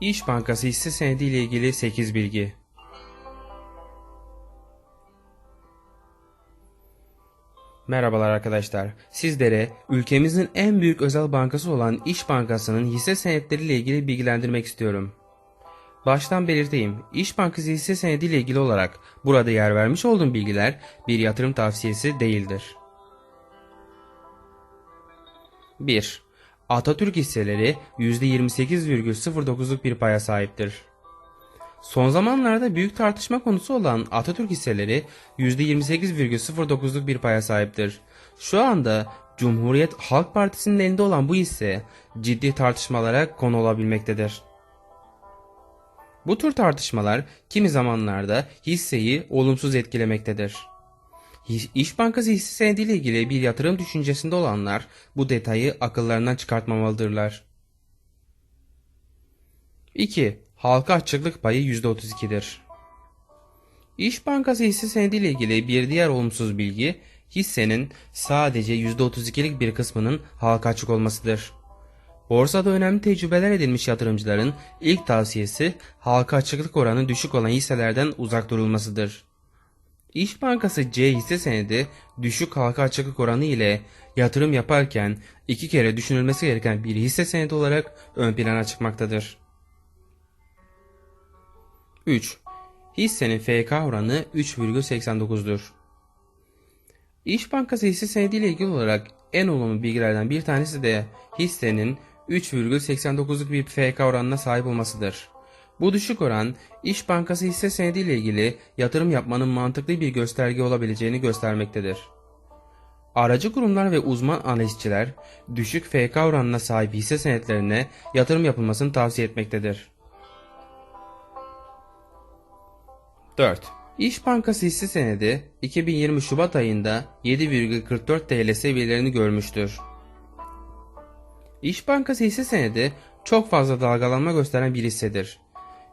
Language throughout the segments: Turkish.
İş Bankası hisse senedi ile ilgili 8 bilgi. Merhabalar arkadaşlar. Sizlere ülkemizin en büyük özel bankası olan İş Bankası'nın hisse senetleri ile ilgili bilgilendirmek istiyorum. Baştan belirteyim. İş Bankası hisse senedi ile ilgili olarak burada yer vermiş olduğum bilgiler bir yatırım tavsiyesi değildir. 1. Atatürk hisseleri %28,09'luk bir paya sahiptir. Son zamanlarda büyük tartışma konusu olan Atatürk hisseleri %28,09'luk bir paya sahiptir. Şu anda Cumhuriyet Halk Partisi'nin elinde olan bu hisse ciddi tartışmalara konu olabilmektedir. Bu tür tartışmalar kimi zamanlarda hisseyi olumsuz etkilemektedir. İş Bankası hisse senediyle ilgili bir yatırım düşüncesinde olanlar bu detayı akıllarından çıkartmamalıdırlar. 2. Halka açıklık payı %32'dir. İş Bankası hisse senediyle ilgili bir diğer olumsuz bilgi hissenin sadece %32'lik bir kısmının halka açık olmasıdır. Borsada önemli tecrübeler edinmiş yatırımcıların ilk tavsiyesi halka açıklık oranı düşük olan hisselerden uzak durulmasıdır. İş Bankası C hisse senedi düşük halka açıklık oranı ile yatırım yaparken iki kere düşünülmesi gereken bir hisse senedi olarak ön plana çıkmaktadır. 3. Hissenin FK oranı 3,89'dur. İş Bankası hisse senedi ile ilgili olarak en olumlu bilgilerden bir tanesi de hissenin 3,89'luk bir FK oranına sahip olmasıdır. Bu düşük oran İş Bankası hisse senedi ile ilgili yatırım yapmanın mantıklı bir gösterge olabileceğini göstermektedir. Aracı kurumlar ve uzman analistçiler düşük FK oranına sahip hisse senetlerine yatırım yapılmasını tavsiye etmektedir. 4. İş Bankası hisse senedi 2020 Şubat ayında 7,44 TL seviyelerini görmüştür. İş Bankası hisse senedi çok fazla dalgalanma gösteren bir hissedir.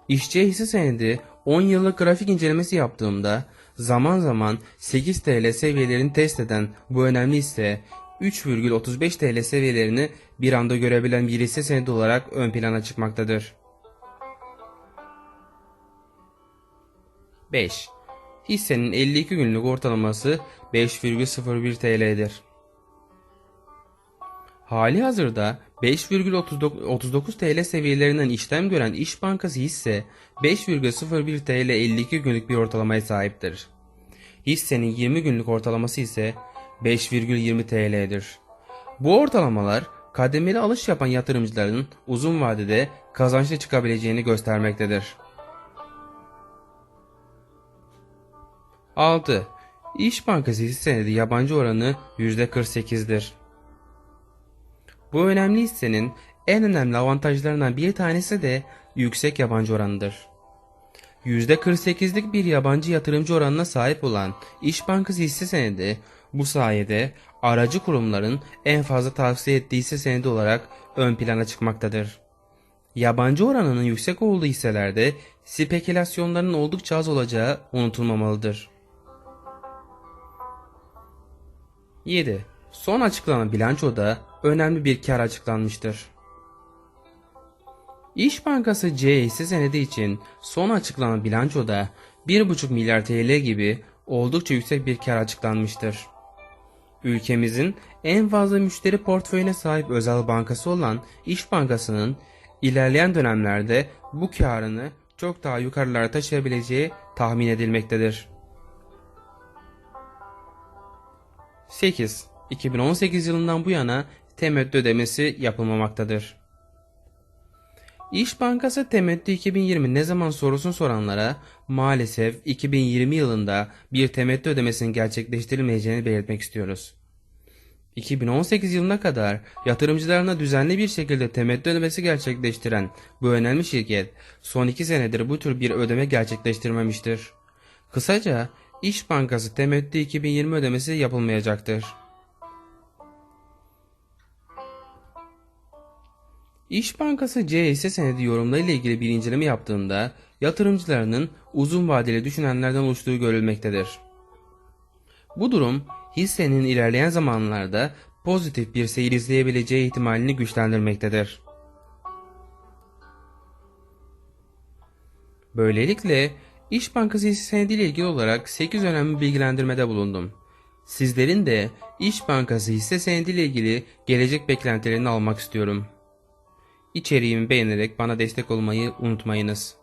İşçi hisse senedi 10 yıllık grafik incelemesi yaptığımda zaman zaman 8 TL seviyelerini test eden bu önemli hisse 3,35 TL seviyelerini bir anda görebilen bir hisse senedi olarak ön plana çıkmaktadır. 5. Hissenin 52 günlük ortalaması 5,01 TL'dir. Hali hazırda 5,39 TL seviyelerinden işlem gören İş Bankası hisse 5,01 TL 52 günlük bir ortalamaya sahiptir. Hissenin 20 günlük ortalaması ise 5,20 TL'dir. Bu ortalamalar kademeli alış yapan yatırımcıların uzun vadede kazançlı çıkabileceğini göstermektedir. 6. İş Bankası hisse yabancı oranı %48'dir. Bu önemli hissenin en önemli avantajlarından bir tanesi de yüksek yabancı oranıdır. %48'lik bir yabancı yatırımcı oranına sahip olan İş Bankası hisse senedi bu sayede aracı kurumların en fazla tavsiye ettiği hisse senedi olarak ön plana çıkmaktadır. Yabancı oranının yüksek olduğu hisselerde spekülasyonların oldukça az olacağı unutulmamalıdır. 7. Son açıklanan bilançoda önemli bir kar açıklanmıştır. İş Bankası C hisse senedi için son açıklanan bilançoda 1,5 milyar TL gibi oldukça yüksek bir kar açıklanmıştır. Ülkemizin en fazla müşteri portföyüne sahip özel bankası olan İş Bankası'nın ilerleyen dönemlerde bu karını çok daha yukarılara taşıyabileceği tahmin edilmektedir. 8. 2018 yılından bu yana temettü ödemesi yapılmamaktadır. İş Bankası temettü 2020 ne zaman sorusunu soranlara maalesef 2020 yılında bir temettü ödemesinin gerçekleştirilmeyeceğini belirtmek istiyoruz. 2018 yılına kadar yatırımcılarına düzenli bir şekilde temettü ödemesi gerçekleştiren bu önemli şirket son 2 senedir bu tür bir ödeme gerçekleştirmemiştir. Kısaca İş Bankası temettü 2020 ödemesi yapılmayacaktır. İş Bankası C hisse senedi yorumlarıyla ilgili bir inceleme yaptığında yatırımcılarının uzun vadeli düşünenlerden oluştuğu görülmektedir. Bu durum hissenin ilerleyen zamanlarda pozitif bir seyir izleyebileceği ihtimalini güçlendirmektedir. Böylelikle İş Bankası hisse senedi ile ilgili olarak 8 önemli bilgilendirmede bulundum. Sizlerin de İş Bankası hisse senedi ile ilgili gelecek beklentilerini almak istiyorum. İçeriğimi beğenerek bana destek olmayı unutmayınız.